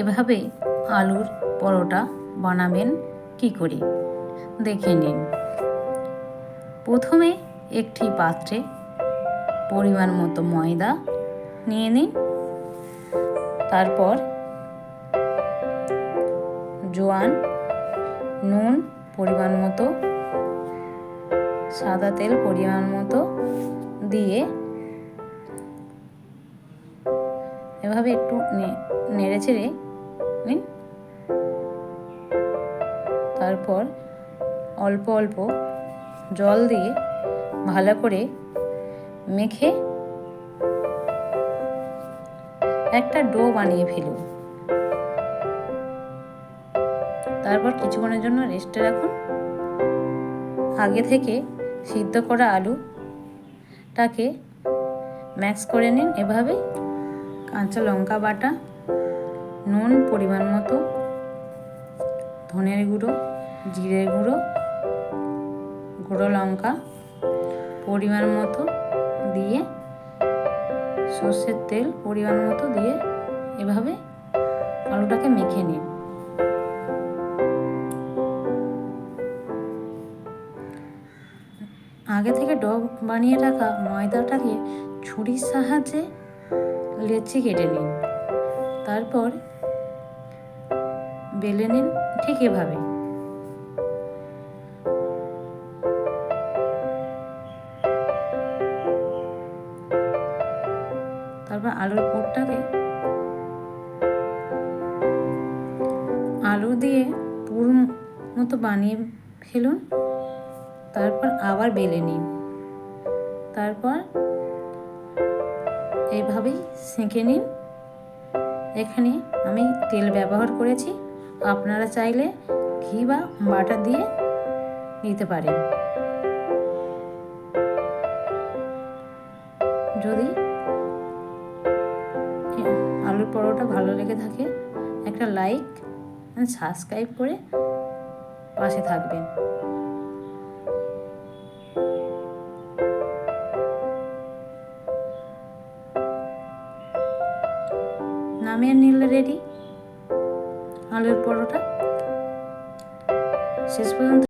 এভাবে আলুর পরোটা বানাবেন কি করে? দেখে নিন। প্রথমে একটি পাত্রে পরিমাণ মতো ময়দা নিয়ে নিন। তারপর জোয়ান, নুন পরিমাণ মতো, সাদা তেল পরিমাণ মতো দিয়ে এভাবে একটু নেড়ে চেড়ে নিন তারপর অল্প অল্প জল দিয়ে ভালো করে মেখে একটা ডো বানিয়ে ফেলুন। তারপর কিছুক্ষণের জন্য রেস্টে রাখুন। আগে থেকে সিদ্ধ করা আলুটাকে ম্যাক্স করে নিন। এভাবে কাঁচা লঙ্কা বাটা নুন পরিমাণ মতো, ধনের গুঁড়ো জিরে গুঁড়ো গুঁড়ো লঙ্কা পরিমাণ মতো দিয়ে, সর্ষের তেল পরিমাণ মতো দিয়ে এভাবে আলুটাকে মেখে নিন। আগে থেকে ডব বানিয়ে রাখা ময়দাটাকে ছুরির সাহায্যে লেচি কেটে নিন। তারপর বেলে নিন, ঠিক এভাবে। তারপর আলুর পুরটাকে আলু দিয়ে পুর মতো বানিয়ে ফেলুন, তারপর আবার বেলে নিন। তারপর এইভাবেই সেঁকে নিন। এখানে আমি তেল ব্যবহার করেছি। আপনারা চাইলে ঘি বা বাটার দিয়ে নিতে পারেন। যদি আলুর পরোটা ভালো লেগে থাকে, একটা লাইক সাবস্ক্রাইব করে পাশে থাকবেন। নামিয়ে নিলে রেডি। আলুর পরোটা। শেষ পর্যন্ত